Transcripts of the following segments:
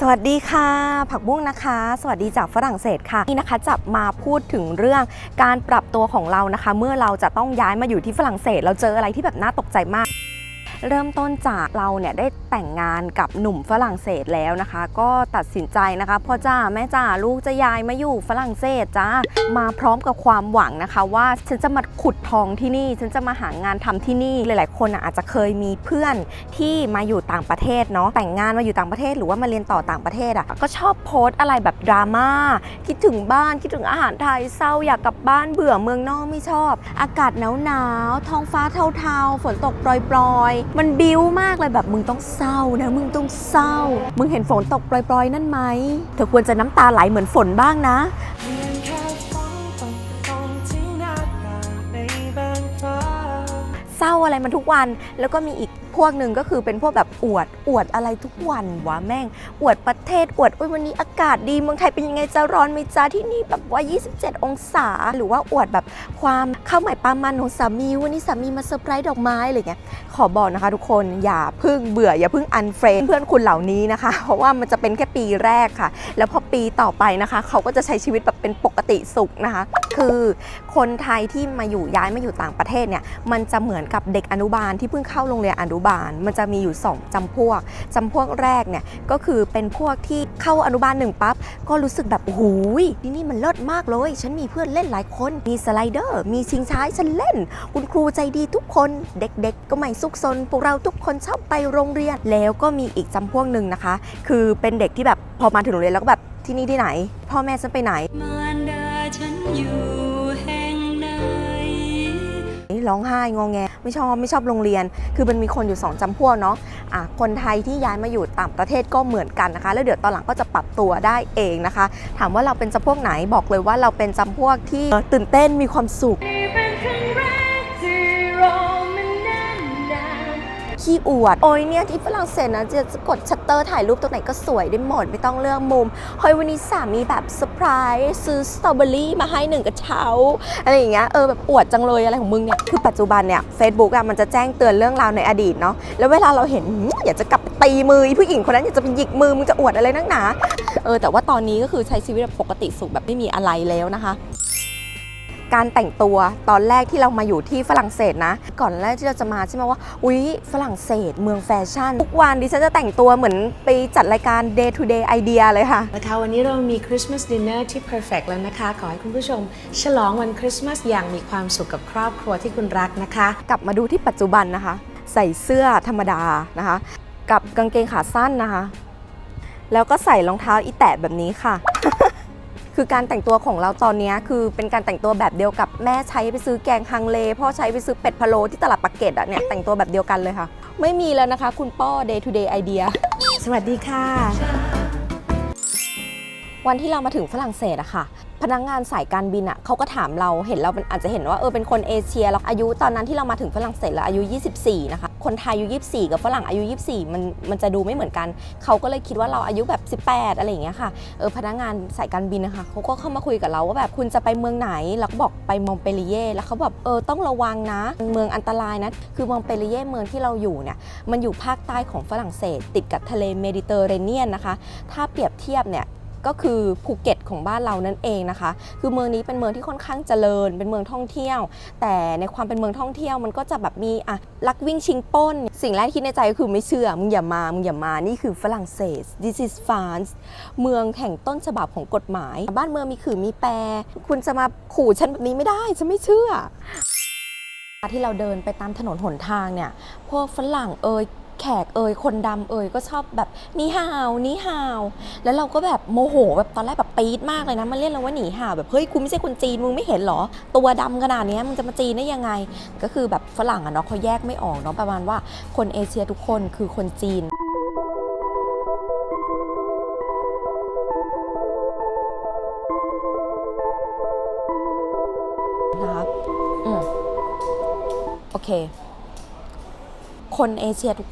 สวัสดีค่ะ ผักบุ้งนะคะ สวัสดีจากฝรั่งเศสค่ะนี่นะคะจะมาพูดถึงเรื่องการปรับตัวของเรานะคะ เมื่อเราจะต้องย้ายมาอยู่ที่ฝรั่งเศส เราเจออะไรที่แบบน่าตกใจมาก เริ่มต้นจากเราเนี่ยได้แต่งงานกับหนุ่มฝรั่งเศสแล้วนะคะ ก็ตัดสินใจนะคะพ่อจ้าแม่จ้าลูกจะย้ายมาอยู่ฝรั่งเศสจ้ามาพร้อมกับความหวังนะคะ ว่าฉันจะมาขุดทองที่นี่ ฉันจะมาหางานทำที่นี่หลาย ๆ คนอาจจะเคยมีเพื่อนที่มาอยู่ต่างประเทศเนาะแต่งงานมาอยู่ต่างประเทศหรือว่ามาเรียนต่อต่างประเทศอะก็ชอบโพสต์อะไรแบบดราม่าคิดถึงบ้านคิดถึงอาหารไทยเศร้าอยากกลับบ้านเบื่อเมืองนอกไม่ชอบ อากาศหนาวหนาวๆท้องฟ้าเทาๆฝนตกปลอยๆมันบิ้วมากเลยแบบมึงต้องเศร้านะมึงต้องเศร้า มึงเห็นฝนตกปล่อย ๆ นั่นไหมเธอควรจะน้ำตาไหลเหมือนฝนบ้างนะเศร้าอะไรมันทุกวันแล้วก็มีอีกพวกหนึ่งก็คือเป็นพวกแบบอวดอวดอะไรทุกวันวะแม่ง อวดประเทศอวดโอ้ยวันนี้อากาศดีเมืองไทยเป็นยังไงจะร้อนไหมจ้าที่นี่แบบว่า 27 องศา หรือว่าอวดแบบความข้าวใหม่ปลามันของสามีวันนี้สามีมาเซอร์ไพรส์ดอกไม้อะไรเงี้ย ขอบอกนะคะ ทุกคนอย่าพึ่งเบื่ออย่าพึ่งอันเฟรนเพื่อนคุณเหล่านี้นะคะ เพราะว่ามันจะเป็นแค่ปีแรกค่ะ แล้วพอปีต่อไปนะคะ เขาก็จะใช้ชีวิตแบบเป็นปกติสุขนะคะ คือคนไทยที่มาอยู่ย้ายมาอยู่ต่างประเทศเนี่ยมันจะเหมือนกับเด็กอนุบาลที่เพิ่งเข้าโรงเรียนอนุบาล มันจะมีอยู่ 2จำพวกจำพวกแรกเนี่ยก็คือเป็นพวกที่เข้าอนุบาลหนึ่งปั๊บก็รู้สึกแบบโอ้โหที่นี่มันเลิศมากเลย ฉันมีเพื่อนเล่นหลายคนมีสไลเดอร์ มีชิงช้าฉันเล่น คุณครูใจดีทุกคนเด็กๆ ก็ไม่สซุกซนพวกเราทุกคนชอบไปโรงเรียน แล้วก็มีอีกจำพวกหนึ่งนะคะ คือเป็นเด็กที่แบบพอมาถึงโรงเรียนแล้วก็แบบที่นี่ที่ไหน พ่อแม่ฉันไปไหนมารดาฉันอยู่แห่งไหนร้องไห้งอแง ไม่ชอบไม่ชอบโรงเรียน คือมันมีคนอยู่ 2จำพวกเนาะอะคนไทยที่ย้ายมาอยู่ต่างประเทศก็เหมือนกันนะคะ แล้วเดี๋ยวตอนหลังก็จะปรับตัวได้เองนะคะ ถามว่าเราเป็นจำพวกไหนบอกเลยว่าเราเป็นจำพวกที่เอ่อตื่นเต้นมีความสุข ขี้อวด โอ้ยเนี่ยที่ฝรั่งเศสนะจะกดชัตเตอร์ถ่ายรูปตรงไหนก็สวยได้หมดไม่ต้องเลือกมุมเฮ้ยวันนี้สามีแบบเซอร์ไพรส์ซื้อสตรอเบอรี่มาให้หนึ่งกระเช้าอะไรอย่างเงี้ยเออแบบอวดจังเลยอะไรของมึงเนี่ยคือปัจจุบันเนี่ย Facebook อะมันจะแจ้งเตือนเรื่องราวในอดีตเนาะแล้วเวลาเราเห็นอยากจะกลับไปตีมือผู้หญิงคนนั้นอยากจะไปหยิกมือมึงจะอวดอะไรนักหนาเออแต่ว่าตอนนี้ก็คือใช้ชีวิตแบบปกติสุขแบบไม่มีอะไรแล้วนะคะ การแต่งตัวตอนแรกที่เรามาอยู่ที่ฝรั่งเศสนะ ก่อนแรกที่เราจะมาใช่ไหมว่าอุ๊ยฝรั่งเศสเมืองแฟชั่น ทุกวันดิฉันจะแต่งตัวเหมือนไปจัดรายการ day to day idea เลยค่ะนะคะวันนี้เรามีคริสต์มาสดินเนอร์ที่ perfect แล้วนะคะ ขอให้คุณผู้ชม ฉลองวันคริสต์มาสอย่างมีความสุขกับครอบครัวที่คุณรักนะคะ กลับมาดูที่ปัจจุบันนะคะ ใส่เสื้อธรรมดานะคะ กับกางเกงขาสั้นนะคะ แล้วก็ใส่รองเท้าอีแตะแบบนี้ค่ะ คือการแต่งตัวของเราตอนนี้คือเป็นการแต่งตัวแบบเดียวกับแม่ใช้ไปซื้อแกงฮังเลพ่อใช้ไปซื้อเป็ดพะโล้ที่ตลาดปากเกร็ดอะเนี่ยแต่งตัวแบบเดียวกันเลยค่ะ ไม่มีแล้วนะคะ คุณป้อ day to day idea สวัสดีค่ะ วันที่เรามาถึงฝรั่งเศสอะค่ะ พนักงานสายการบินอะเขาก็ถามเราเห็นเราเป็นอาจจะเห็นว่าเออเป็นคนเอเชียแล้วอายุตอนนั้นที่เรามาถึงฝรั่งเศสแล้วอายุ 24 นะคะ คนไทยอายุ 24 กับฝรั่งอายุ 24 มันมันจะดูไม่เหมือนกัน เขาก็เลยคิดว่าเราอายุแบบ 18 อะไรอย่างเงี้ยค่ะเออพนักงานสายการบินนะคะเขาก็เข้ามาคุยกับเราว่าแบบคุณจะไปเมืองไหนเราก็บอกไปมองเปรีเย่แล้วเขาแบบเออต้องระวังนะ เมืองอันตรายนะคือมองเปรีเย่เมืองที่เราอยู่เนี่ยมันอยู่ภาคใต้ของฝรั่งเศส ติดกับทะเลเมดิเตอร์เรเนียนนะคะ ถ้าเปรียบเทียบเนี่ย ก็คือภูเก็ตของบ้านเรานั่นเองนะคะ คือเมืองนี้เป็นเมืองที่ค่อนข้างเจริญ เป็นเมืองท่องเที่ยว แต่ในความเป็นเมืองท่องเที่ยวมันก็จะแบบมีอะลักวิ่งชิงป้น สิ่งแรกที่ในใจก็คือไม่เชื่อมึงอย่ามามึงอย่ามานี่คือฝรั่งเศส this is France เมืองแห่งต้นฉบับของกฎหมาย บ้านเมืองมีขื่อมีแปร คุณจะมาขู่ฉันแบบนี้ไม่ได้ฉันไม่เชื่อที่เราเดินไปตามถนนหนทางเนี่ยพวกฝรั่งเอ่ย แขกเอ่ยคนดำเอ่ยก็ชอบแบบนี่ฮาวนี่ฮาว แล้วเราก็แบบโมโหแบบตอนแรกแบบปี๊ดมากเลยนะมันเรียกเราว่าหนีห่าวแบบเฮ้ยคุณไม่ใช่คนจีนมึงไม่เห็นเหรอ ตัวดำขนาดนี้มึงจะมาจีนได้ยังไง ก็คือแบบฝรั่งอะเนาะเขาแยกไม่ออกเนาะประมาณว่าคนเอเชียทุกคนคือคนจีนนะคะอืมโอเค คนเอเชียทุก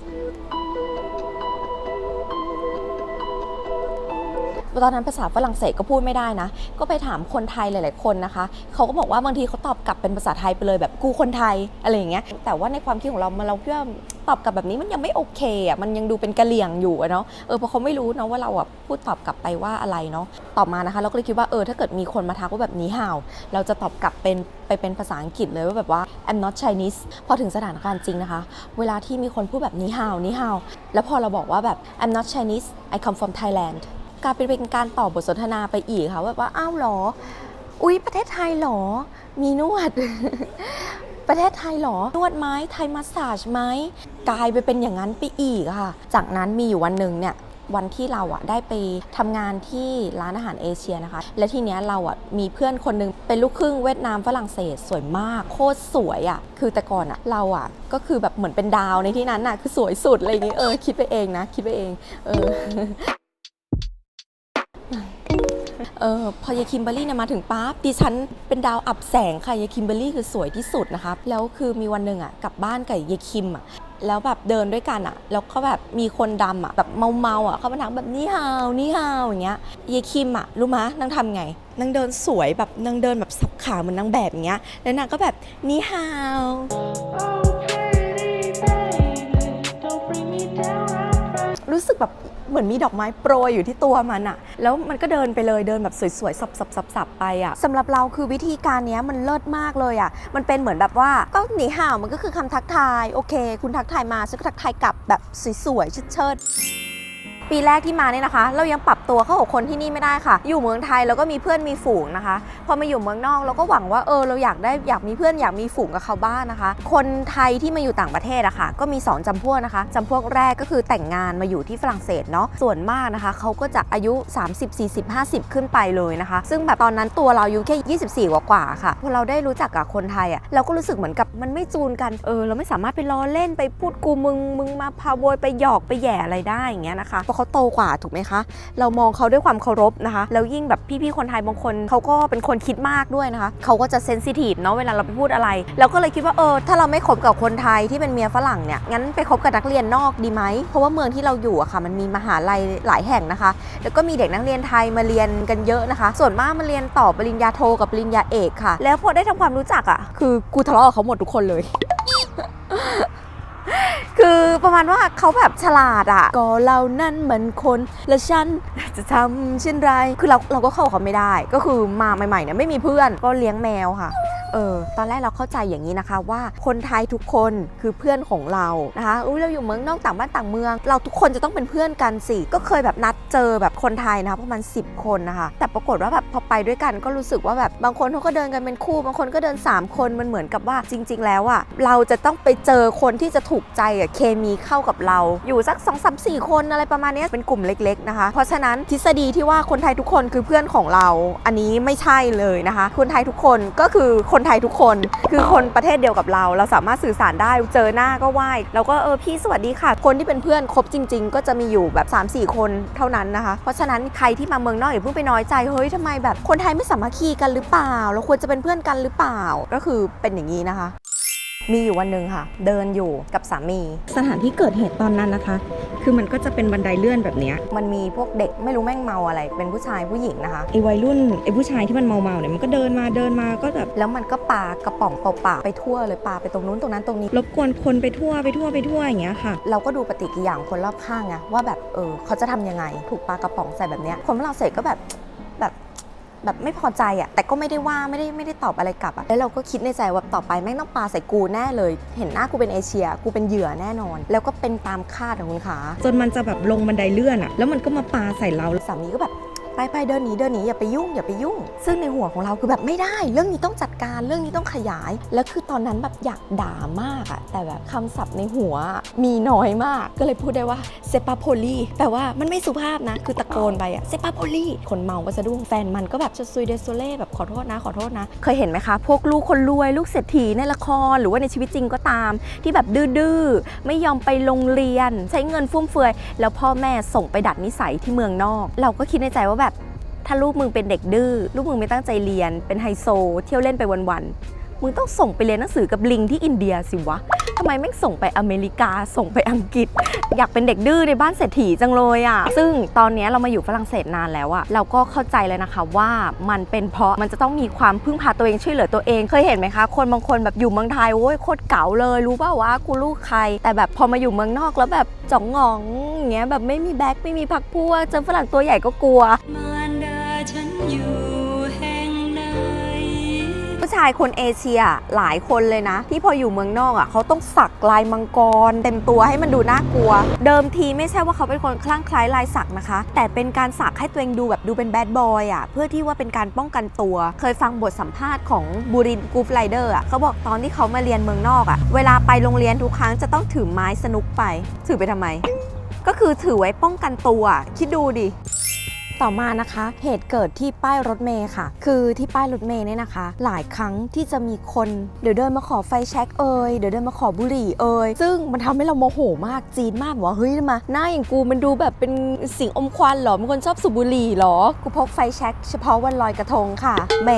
ตอนนั้นภาษาฝรั่งเศสก็พูดไม่ได้นะ ก็ไปถามคนไทยหลาย ๆ คนนะคะ เขาก็บอกว่าบางทีเขาตอบกลับเป็นภาษาไทยไปเลยแบบกูคนไทยอะไรอย่างเงี้ย แต่ว่าในความคิดของเรามันเราคิดว่าตอบกลับแบบนี้มันยังไม่โอเคอะ มันยังดูเป็นกะเหลี่ยงอยู่เนาะ เออเพราะเขาไม่รู้เนาะว่าเราอะพูดตอบกลับไปว่าอะไรเนาะ ต่อมานะคะ เราก็เลยคิดว่าเออถ้าเกิดมีคนมาทักว่าแบบนี้ห่าว เราจะตอบกลับเป็นไปเป็นภาษาอังกฤษเลยว่าแบบว่า I'm not Chinese พอถึงสถานการณ์จริงนะคะ เวลาที่มีคนพูดแบบนี้ห่าวนี้ห่าว แล้วพอเราบอกว่าแบบ I'm not Chinese I come from Thailand กลายเป็นเป็นการต่อบทสนทนาไปอีกค่ะว่าว่าอ้าวเหรอ อุ๊ย ประเทศไทยเหรอ มีนวด ประเทศไทยเหรอ นวดไหมไทยมัสซาจไหมกลายไปเป็นอย่างนั้นไปอีกอะค่ะ จากนั้นมีอยู่วันหนึ่งเนี่ยวันที่เราอะได้ไปทำงานที่ร้านอาหารเอเชียนะคะ และทีเนี้ยเราอะมีเพื่อนคนหนึงเป็นลูกครึ่งเวียดนามฝรั่งเศสสวยมาก โคตรสวยอะคือแต่ก่อนอะเราอะก็คือแบบเหมือนเป็นดาวในที่นั้นอะคือสวยสุดอะไรอย่างงี้เออคิดไปเองนะ คิดไปเอง เออ เออพอยายคิมเบอรรี่เนี่ยมาถึงปั๊บดิฉันเป็นดาวอับแสงค่ะยายคิมเบอรรี่คือสวยที่สุดนะคะแล้วคือมีวันหนึ่งอะกลับบ้านกับยายคิมอะแล้วแบบเดินด้วยกันอะ แล้วก็แบบมีคนดำอะแบบเมาๆอะเขามาถามแบบนี่ฮาวนี่ฮาวอย่างเงี้ยยายคิมอะรู้มะนางทำไงนางเดินสวยแบบนางเดินแบบสับขาเหมือนนางแบบอย่างเงี้ยแล้วนางก็แบบนี่ฮาว Oh, pretty baby, don't bring me down. I cry. รู้สึกแบบ เหมือนมีดอกไม้โปรยอยู่ที่ตัวมันอะแล้วมันก็เดินไปเลยเดินแบบสวยๆสับๆๆไปอะสำหรับเราคือวิธีการเนี้ยมันเลิศมากเลยอะมันเป็นเหมือนแบบว่าก็หนีห่าวมันก็คือคำทักทายโอเค คุณทักทายมาฉันก็ทักทายกลับแบบสวยๆเชิดๆ ปีแรกที่มาเนี่ยนะคะ เรายังปรับตัวเข้ากับคนที่นี่ไม่ได้ค่ะ อยู่เมืองไทยเราก็มีเพื่อนมีฝูงนะคะ พอมาอยู่เมืองนอกเราก็หวังว่าเออเราอยากได้อยากมีเพื่อนอยากมีฝูงกับเขาบ้างนะคะ คนไทยที่มาอยู่ต่างประเทศอะค่ะก็มี 2จำพวกนะคะจำพวกแรกก็คือแต่งงานมาอยู่ที่ฝรั่งเศสเนาะส่วนมากนะคะเขาก็จะอายุ 30 40 50 ขึ้นไปเลยนะคะ ซึ่งแบบตอนนั้นตัวเราอายุแค่24กว่ากว่าๆค่ะพอเราได้รู้จักกับคนไทยอะเราก็รู้สึกเหมือนกับมันไม่จูนกันเออเราไม่สามารถไปล้อเล่นไปพูดกูมึงมึงมาพาโวยไปหยอกไปแย่อะไรได้อย่างเงี้ยนะคะะเขาโตกว่าถูกไหมคะ เรามองเขาด้วยความเคารพนะคะ แล้วยิ่งแบบพี่ๆคนไทยบางคนเขาก็เป็นคนคิดมากด้วยนะคะ เขาก็จะเซนซิทีฟเนาะเวลาเราไปพูดอะไร เราก็เลยคิดว่าเออถ้าเราไม่คบกับคนไทยที่เป็นเมียฝรั่งเนี่ย งั้นไปคบกับนักเรียนนอกดีไหม เพราะว่าเมืองที่เราอยู่อะค่ะ มันมีมหาลัยหลายแห่งนะคะ แล้วก็มีเด็กนักเรียนไทยมาเรียนกันเยอะนะคะ ส่วนมากมาเรียนต่อปริญญาโทกับปริญญาเอกค่ะ แล้วพอได้ทำความรู้จักอะคือกูทะเลาะกับเขาหมดทุกคนเลย คือประมาณว่าเขาแบบฉลาดอะ่ะ ก็เรานั่นเหมือนคนและฉันจะทำเช่นไร คือเราเราก็เข้ากับเขาไม่ได้ ก็คือมาใหม่ๆเนี่ยไม่มีเพื่อนก็เลี้ยงแมวค่ะเออตอนแรกเราเข้าใจอย่างนี้นะคะว่าคนไทยทุกคนคือเพื่อนของเรานะคะอุ้ยเราอยู่เมืองนอกต่างบ้านต่างเมือง เราทุกคนจะต้องเป็นเพื่อนกันสิก็เคยแบบนัด เจอแบบคนไทยนะคะประมาณ 10 คนนะคะ แต่ปรากฏว่าแบบพอไปด้วยกันก็รู้สึกว่าแบบบางคนเขาก็เดินกันเป็นคู่ บางคนก็เดิน 3 คนมันเหมือนกับว่าจริง ๆ แล้วอะเราจะต้องไปเจอคนที่จะถูกใจอะเคมีเข้ากับเรา อยู่สัก 2 3 4 คนอะไรประมาณนี้เป็นกลุ่มเล็ก ๆ นะคะ เพราะฉะนั้นทฤษฎีที่ว่าคนไทยทุกคนคือเพื่อนของเรา อันนี้ไม่ใช่เลยนะคะ คนไทยทุกคนก็คือคนไทยทุกคน คือคนประเทศเดียวกับเรา เราสามารถสื่อสารได้เจอหน้าก็ไหว้แล้วก็เออพี่สวัสดีค่ะ คนที่เป็นเพื่อนคบจริง ๆ ก็จะมีอยู่แบบ 3-4 คนเท่านั้นนะคะ เพราะฉะนั้นใครที่มาเมืองนอกอย่าเพิ่งไปน้อยใจเฮ้ยทำไมแบบคนไทยไม่สามัคคีกันหรือเปล่า เราควรจะเป็นเพื่อนกันหรือเปล่าก็คือเป็นอย่างนี้นะคะ มีอยู่วันหนึ่งค่ะ เดินอยู่กับสามี สถานที่เกิดเหตุตอนนั้นนะคะ คือมันก็จะเป็นบันไดเลื่อนแบบเนี้ยมันมีพวกเด็กไม่รู้แม่งเมาอะไร เป็นผู้ชายผู้หญิงนะคะ ไอ้วัยรุ่นไอ้ผู้ชายที่มันเมาๆเนี่ยมันก็เดินมาเดินมาก็แบบแล้วมันก็ปากระป๋องเปล่าๆไปทั่วเลยปาไปตรงนู้นตรงนั้นตรงนี้ รบกวนคนไปทั่วไปทั่วไปทั่วอย่างเงี้ยค่ะ เราก็ดูปฏิกิริยาของคนรอบข้างไงว่าแบบเออเขาจะทำยังไง ถูกปลากระป๋องใส่แบบเนี้ยคนฝรั่งเศสก็แบบแบบ แบบไม่พอใจอะ่ะแต่ก็ไม่ได้ว่าไม่ได้ไม่ได้ตอบอะไรกลับอะ่ะแล้วเราก็คิดในใจว่าต่อไปแม่งต้องปาใส่กูแน่เลย เห็นหน้ากูเป็นเอเชีย กูเป็นเหยื่อแน่นอน แล้วก็เป็นตามคาดของคุณขาจนมันจะแบบลงบันไดเลื่อนอะแล้วมันก็มาปาใส่เราสามีก็แบบ ไปไปเดินหนีเดินหนีอย่าไปยุ่งอย่าไปยุ่ง ซึ่งในหัวของเราคือแบบไม่ได้ เรื่องนี้ต้องจัดการเรื่องนี้ต้องขยาย แล้วคือตอนนั้นแบบอยากด่ามากอะแต่แบบคำศัพท์ในหัวมีน้อยมาก ก็เลยพูดได้ว่าเซปาโพลีแต่ว่ามันไม่สุภาพนะ คือตะโกนไปอะเซปาโพลีคนเมาก็สะดุ้งแฟนมันก็แบบจะซุยเดโซเล่แบบขอโทษนะ ขอโทษนะ เคยเห็นไหมคะ พวกลูกคนรวยลูกเศรษฐีในละครหรือว่าในชีวิตจริงก็ตาม ที่แบบดื้อๆไม่ยอมไปโรงเรียน ใช้เงินฟุ่มเฟือย แล้วพ่อแม่ส่งไปดัดนิสัยที่เมืองนอก เราก็คิดในใจว่าแบบ ถ้าลูกมึงเป็นเด็กดื้อลูกมึงไม่ตั้งใจเรียน เป็นไฮโซ เที่ยวเล่นไปวันๆมึงต้องส่งไปเรียนหนังสือกับลิงที่อินเดียสิวะทำไมไม่ส่งไปอเมริกาส่งไปอังกฤษ อยากเป็นเด็กดื้อในบ้านเศรษฐีจังเลยอะ ซึ่งตอนนี้เรามาอยู่ฝรั่งเศสนานแล้วอะเราก็เข้าใจเลยนะคะว่ามันเป็นเพราะมันจะต้องมีความพึ่งพาตัวเองช่วยเหลือตัวเองเคยเห็นไหมคะ คนบางคนแบบอยู่เมืองไทยโอ้ยโคตรเก๋าเลย รู้ป่าวว่ากูลูกใคร แต่แบบพอมาอยู่เมืองนอกแล้วแบบจ่องงองอย่างเงี้ยแบบไม่มีแบ็คไม่มีพักพวกเจอฝรั่งตัวใหญ่ก็กลัว ชายคนเอเชียหลายคนเลยนะ ที่พออยู่เมืองนอกอะเขาต้องสักลายมังกร เต็มตัวให้มันดูน่ากลัว เดิมทีไม่ใช่ว่าเขาเป็นคนคลั่งคล้ายลายสักนะคะ แต่เป็นการสักให้ตัวเองดูแบบดูเป็นแบดบอยอะเพื่อที่ว่าเป็นการป้องกันตัว เคยฟังบทสัมภาษณ์ของบูรินกูฟไลเดอร์อะเขาบอกตอนที่เขามาเรียนเมืองนอกอะเวลาไปโรงเรียนทุกครั้งจะต้องถือไม้สนุกไป ถือไปทำไม ก็คือถือไว้ป้องกันตัวคิดดูดิ ต่อมานะคะเหตุเกิดที่ป้ายรถเมย์ค่ะ คือที่ป้ายรถเมย์เนี่ยนะคะ หลายครั้งที่จะมีคนเดี๋ยวเดินมาขอไฟแช็กเอ่ยเดี๋ยวเดินมาขอบุหรี่เอ่ยซึ่งมันทำให้เราโมโหมากจีนมากว่าเฮ้ยมาหน้าอย่างกูมันดูแบบเป็นสิ่งอมควันเหรอเป็นคนชอบสูบบุหรี่เหรอ กูพกไฟแช็กเฉพาะวันลอยกระทงค่ะแหม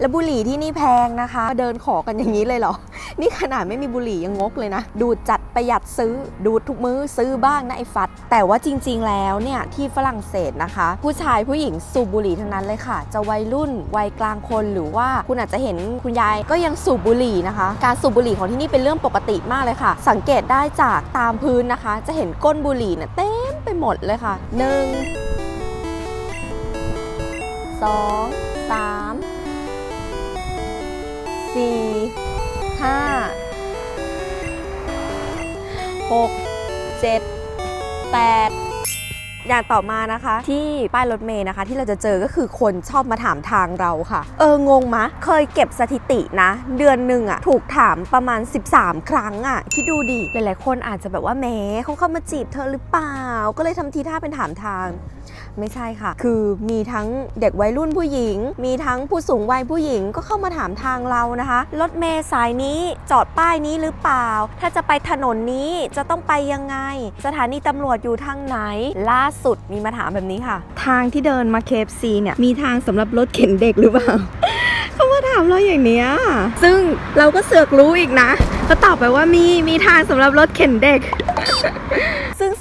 แล้วบุหรี่ที่นี่แพงนะคะมาเดินขอกันอย่างนี้เลยเหรอ นี่ขนาดไม่มีบุหรี่ยังงกเลยนะ ดูจัด ประหยัดซื้อดูทุกมื้อซื้อบ้างนะไอ้ฟัด แต่ว่าจริง ๆ แล้วเนี่ยที่ฝรั่งเศสนะคะ ผู้ชายผู้หญิงสูบบุหรี่ทั้งนั้นเลยค่ะ จะวัยรุ่นวัยกลางคนหรือว่าคุณอาจจะเห็นคุณยายก็ยังสูบบุหรี่นะคะ การสูบบุหรี่ของที่นี่เป็นเรื่องปกติมากเลยค่ะ สังเกตได้จากตามพื้นนะคะ จะเห็นก้นบุหรี่เนี่ยเต็มไปหมดเลยค่ะหนึ่งสองสามสี่ห้า หกเจ็ดแปด อย่างต่อมานะคะ ที่ป้ายรถเมย์นะคะ ที่เราจะเจอก็คือคนชอบมาถามทางเราค่ะ เอองงมะ เคยเก็บสถิตินะ เดือนหนึ่งอะถูกถามประมาณ 13 ครั้งอะคิดดูดิหลายๆ คนอาจจะแบบว่าแหมเขาเข้ามาจีบเธอหรือเปล่า ก็เลยทำทีท่าเป็นถามทางไม่ใช่ค่ะ คือมีทั้งเด็กวัยรุ่นผู้หญิง มีทั้งผู้สูงวัยผู้หญิงก็เข้ามาถามทางเรานะคะ รถเมล์สายนี้จอดป้ายนี้หรือเปล่า ถ้าจะไปถนนนี้จะต้องไปยังไง สถานีตำรวจอยู่ทางไหน ล่าสุดมีมาถามแบบนี้ค่ะ ทางที่เดินมาเคฟซีเนี่ย มีทางสำหรับรถเข็นเด็กหรือเปล่า เขามาถามเราอย่างเนี้ย ซึ่งเราก็เสือกรู้อีกนะ ก็ตอบไปว่ามีมีทางสำหรับรถเข็นเด็ก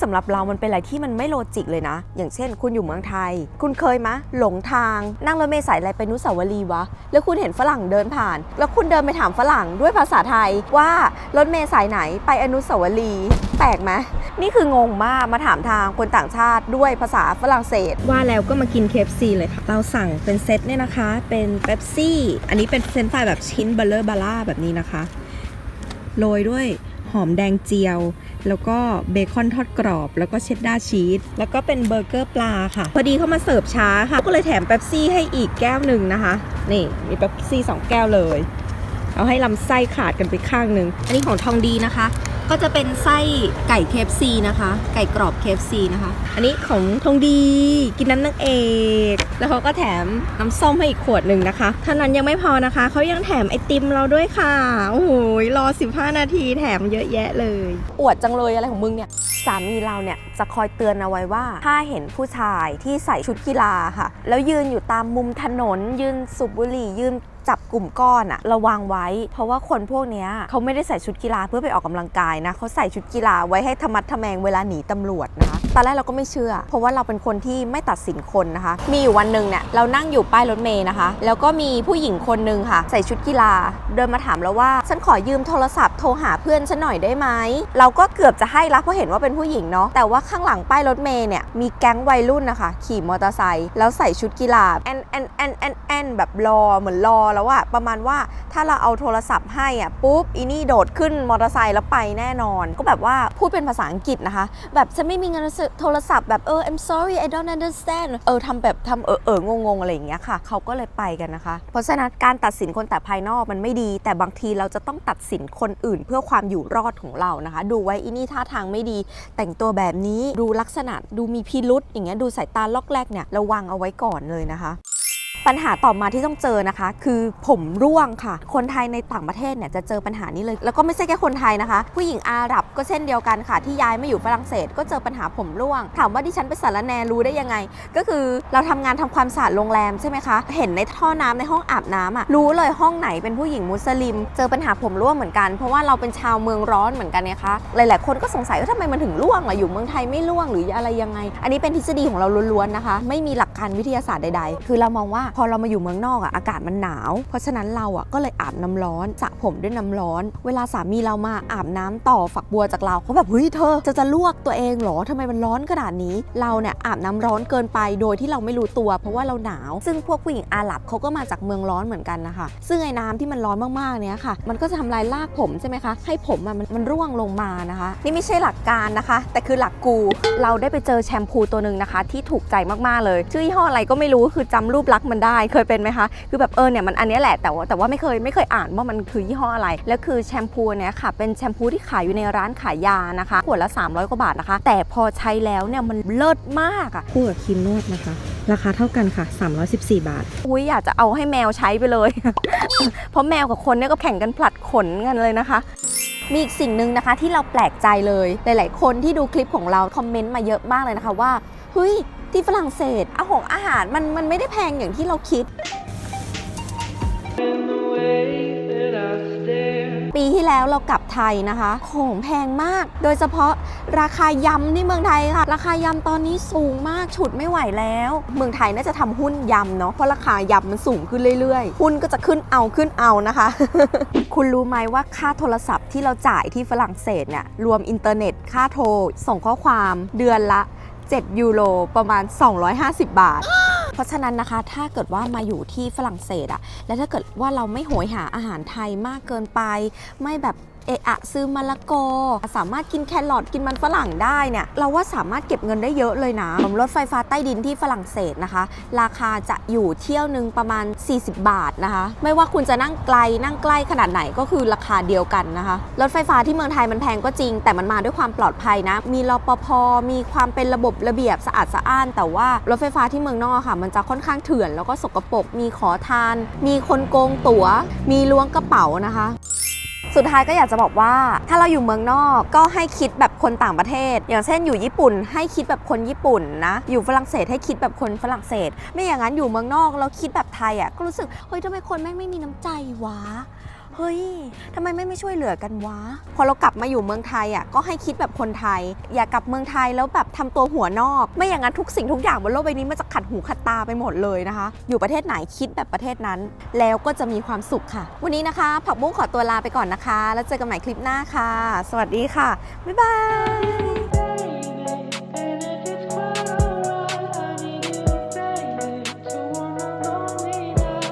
สำหรับเรามันเป็นอะไรที่มันไม่โลจิกเลยนะ อย่างเช่น คุณอยู่เมืองไทย คุณเคยมะหลงทาง นั่งรถเมล์สายอะไรไปนุสาวรีย์วะ แล้วคุณเห็นฝรั่งเดินผ่าน แล้วคุณเดินไปถามฝรั่งด้วยภาษาไทยว่ารถเมล์สายไหนไปอนุสาวรีย์แปลกไหมนี่คืองงมากมาถามทางคนต่างชาติด้วยภาษาฝรั่งเศส ว่าแล้วก็มากิน KFC เลยค่ะ เราสั่งเป็นเซตเนี่ยนะคะ เป็นเ e ปซี่ อันนี้เป็นเฟรนช์ฟรายแบบชิ้นเบลเลอร์บาร่าแบบนี้นะคะ โรยด้วย หอมแดงเจียว แล้วก็เบคอนทอดกรอบ แล้วก็เชดดาร์ชีสแล้วก็เป็นเบอร์เกอร์ปลาค่ะ พอดีเขามาเสิร์ฟช้าค่ะ ก็เลยแถมเ e ปซี่ให้อีกแก้วหนึ่งนะคะ นี่มีเ e ปซี่สองแก้วเลย เอาให้ลำไส้ขาดกันไปข้างหนึ่งอันนี้ของทองดีนะคะ ก็จะเป็นไส้ไก่เคฟซีนะคะ ไก่กรอบเคฟซีนะคะ อันนี้ของทงดีกินน้ำนางเอก แล้วเขาก็แถมน้ำส้มให้อีกขวดหนึ่งนะคะเท่านั้นยังไม่พอนะคะ เขายังแถมไอติมเราด้วยค่ะ โอ้โหรอ 15 นาทีแถมเยอะแยะเลย อวดจังเลยอะไรของมึงเนี่ยสามีเราเนี่ยจะคอยเตือนเอาไว้ว่า ถ้าเห็นผู้ชายที่ใส่ชุดกีฬาค่ะ แล้วยืนอยู่ตามมุมถนนยืนสูบบุหรี่ยืน จับกลุ่มก้อนอะระวังไว้ เพราะว่าคนพวกนี้เขาไม่ได้ใส่ชุดกีฬาเพื่อไปออกกำลังกายนะเขาใส่ชุดกีฬาไว้ให้ธรรมัดทะแมงเวลาหนีตำรวจนะคะ ตอนแรกเราก็ไม่เชื่อ เพราะว่าเราเป็นคนที่ไม่ตัดสินคนนะคะ มีอยู่วันหนึ่งเนี่ยเรานั่งอยู่ป้ายรถเมย์นะคะ แล้วก็มีผู้หญิงคนหนึ่งค่ะ ใส่ชุดกีฬา เดินมาถามเราว่า ฉันขอยืมโทรศัพท์โทรหาเพื่อนฉันหน่อยได้ไหมเราก็เกือบจะให้ละเพราะเห็นว่าเป็นผู้หญิงเนาะแต่ว่าข้างหลังป้ายรถเมย์เนี่ยมีแก๊งวัยรุ่นนะคะ ขี่มอเตอร์ไซค์แล้วใส่ชุดกีฬาแอนแอนแอนแอนแอนแบบรอเหมือนรอแล้วอะประมาณว่าถ้าเราเอาโทรศัพท์ให้อะปุ๊บอีนี่โดดขึ้นมอเตอร์ไซค์แล้วไปแน่นอน ก็แบบว่าพูดเป็นภาษาอังกฤษนะคะ แบบฉันไม่มีเงินซื้อโทรศัพท์แบบเออ I'm sorry I don't understand เออทำแบบทำเออเอองงงๆอะไรอย่างเงี้ยค่ะเขาก็เลยไปกันนะคะ เพราะฉะนั้นการตัดสินคนแต่ภายนอกมันไม่ดี แต่บางทีเราจะต้องตัดสินคนอื่นเพื่อความอยู่รอดของเรานะคะ ดูไว้อีนี่ท่าทางไม่ดี แต่งตัวแบบนี้ดูลักษณะดูมีพิรุษอย่างเงี้ยดูสายตาลอกแรกเนี่ยระวังเอาไว้ก่อนเลยนะคะ ปัญหาต่อมาที่ต้องเจอนะคะ คือผมร่วงค่ะ คนไทยในต่างประเทศเนี่ยจะเจอปัญหานี้เลย แล้วก็ไม่ใช่แค่คนไทยนะคะ ผู้หญิงอาหรับก็เช่นเดียวกันค่ะ ที่ย้ายมาอยู่ฝรั่งเศสก็เจอปัญหาผมร่วง ถามว่าดิฉันไปสารแนรู้ได้ยังไง ก็คือเราทำงานทำความสะอาดโรงแรมใช่ไหมคะ เห็นในท่อน้ำในห้องอาบน้ำอะรู้เลยห้องไหนเป็นผู้หญิงมุสลิม เจอปัญหาผมร่วงเหมือนกัน เพราะว่าเราเป็นชาวเมืองร้อนเหมือนกันนี่ยคะ หลาย ๆ คนก็สงสัยว่าทำไมมันถึงร่วงล่ะอยู่เมืองไทยไม่ร่วงหรืออะไรยังไง อันนี้เป็นทฤษฎีของเราล้วน ๆ นะคะ ไม่มีหลักการวิทยาศาสตร์ใด ๆ คือเรามองว่าพอเรามาอยู่เมืองนอกอะอากาศมันหนาว เพราะฉะนั้นเราอะก็เลยอาบน้ำร้อนสระผมด้วยน้ำร้อน เวลาสามีเรามาอาบน้ำต่อฝักบัวจากเราเขาแบบเฮ้ยเธอจะจะลวกตัวเองเหรอทำไมมันร้อนขนาดนี้ เราเนี่ยอาบน้ำร้อนเกินไปโดยที่เราไม่รู้ตัว เพราะว่าเราหนาว ซึ่งพวกผู้หญิงอาหรับเขาก็มาจากเมืองร้อนเหมือนกันนะคะซึ่งไอ้น้ำที่มันร้อนมากๆเนี่ยค่ะ มันก็จะทำลายรากผมใช่ไหมคะให้ผมอะมันมันร่วงลงมานะคะ นี่ไม่ใช่หลักการนะคะ แต่คือหลักกู เราได้ไปเจอแชมพูตัวหนึ่งนะคะ ที่ถูกใจมากๆเลย ชื่อยี่ห้ออะไรก็ไม่รู้คือจำรูปลักษณ์มันได้เคยเป็นไหมคะ คือแบบเออเนี่ยมันอันเนี้ยแหละแต่ว่าแต่ว่าไม่เคยไม่เคยอ่านว่ามันคือยี่ห้ออะไร แล้วคือแชมพูเนี่ยค่ะเป็นแชมพูที่ขายอยู่ในร้านขายยานะคะขวดละ 300 กว่าบาทนะคะ แต่พอใช้แล้วเนี่ยมันเลิศมากอะคู่กับครีมนวดนะคะ ราคาเท่ากันค่ะ 314 บาท อุ้ยอยากจะเอาให้แมวใช้ไปเลย เพราะแมวกับคนเนี่ยก็แข่งกันผลัดขนกันเลยนะคะมีอีกสิ่งหนึ่งนะคะที่เราแปลกใจเลย หลาย ๆ คนที่ดูคลิปของเราคอมเมนต์มาเยอะมากเลยนะคะว่า เฮ้ย ที่ฝรั่งเศสอาหงอาหารมันมันไม่ได้แพงอย่างที่เราคิด ปีที่แล้วเรากลับไทยนะคะ ของแพงมาก โดยเฉพาะราคายำที่เมืองไทยค่ะ ราคายำตอนนี้สูงมากฉุดไม่ไหวแล้ว เมืองไทยน่าจะทำหุ้นยำเนาะเพราะราคายำมันสูงขึ้นเรื่อยๆ หุ้นก็จะขึ้นเอาขึ้นเอานะคะ คุณรู้ไหมว่าค่าโทรศัพท์ที่เราจ่ายที่ฝรั่งเศสเนี่ยรวมอินเทอร์เน็ตค่าโทรส่งข้อความเดือนละ 7 ยูโรประมาณ 250 บาท เพราะฉะนั้นนะคะถ้าเกิดว่ามาอยู่ที่ฝรั่งเศสอะและถ้าเกิดว่าเราไม่โหยหาอาหารไทยมากเกินไป ไม่แบบ เอะอะซื้อมะละกอ สามารถกินแครอทกินมันฝรั่งได้เนี่ยเราว่าสามารถเก็บเงินได้เยอะเลยนะรถไฟฟ้าใต้ดินที่ฝรั่งเศสนะคะ ราคาจะอยู่เที่ยวหนึ่งประมาณ 40 บาทนะคะ ไม่ว่าคุณจะนั่งไกลนั่งใกล้ขนาดไหนก็คือราคาเดียวกันนะคะ รถไฟฟ้าที่เมืองไทยมันแพงก็จริง แต่มันมาด้วยความปลอดภัยนะ มีรปภมีความเป็นระบบระเบียบสะอาดสะอ้าน แต่ว่ารถไฟฟ้าที่เมืองนอกค่ะ มันจะค่อนข้างเถื่อนแล้วก็สกปรกมีขอทาน มีคนโกงตั๋ว มีล้วงกระเป๋านะคะ สุดท้ายก็อยากจะบอกว่า ถ้าเราอยู่เมืองนอกก็ให้คิดแบบคนต่างประเทศ อย่างเช่นอยู่ญี่ปุ่น ให้คิดแบบคนญี่ปุ่นนะ อยู่ฝรั่งเศสให้คิดแบบคนฝรั่งเศส ไม่อย่างนั้นอยู่เมืองนอกเราคิดแบบไทยอะก็รู้สึกเฮ้ยทำไมคนแม่งไม่มีน้ำใจวะ เฮ้ยทำไมไม่ไม่ช่วยเหลือกันวะ พอเรากลับมาอยู่เมืองไทยอะก็ให้คิดแบบคนไทย อย่ากลับเมืองไทยแล้วแบบทำตัวหัวนอก ไม่อย่างนั้นทุกสิ่งทุกอย่างบนโลกใบนี้มันจะขัดหูขัดตาไปหมดเลยนะคะ อยู่ประเทศไหนคิดแบบประเทศนั้น แล้วก็จะมีความสุขค่ะ วันนี้นะคะ ผักบุ้งขอตัวลาไปก่อนนะคะ แล้วเจอกันใหม่คลิปหน้าค่ะ สวัสดีค่ะบ๊ายบาย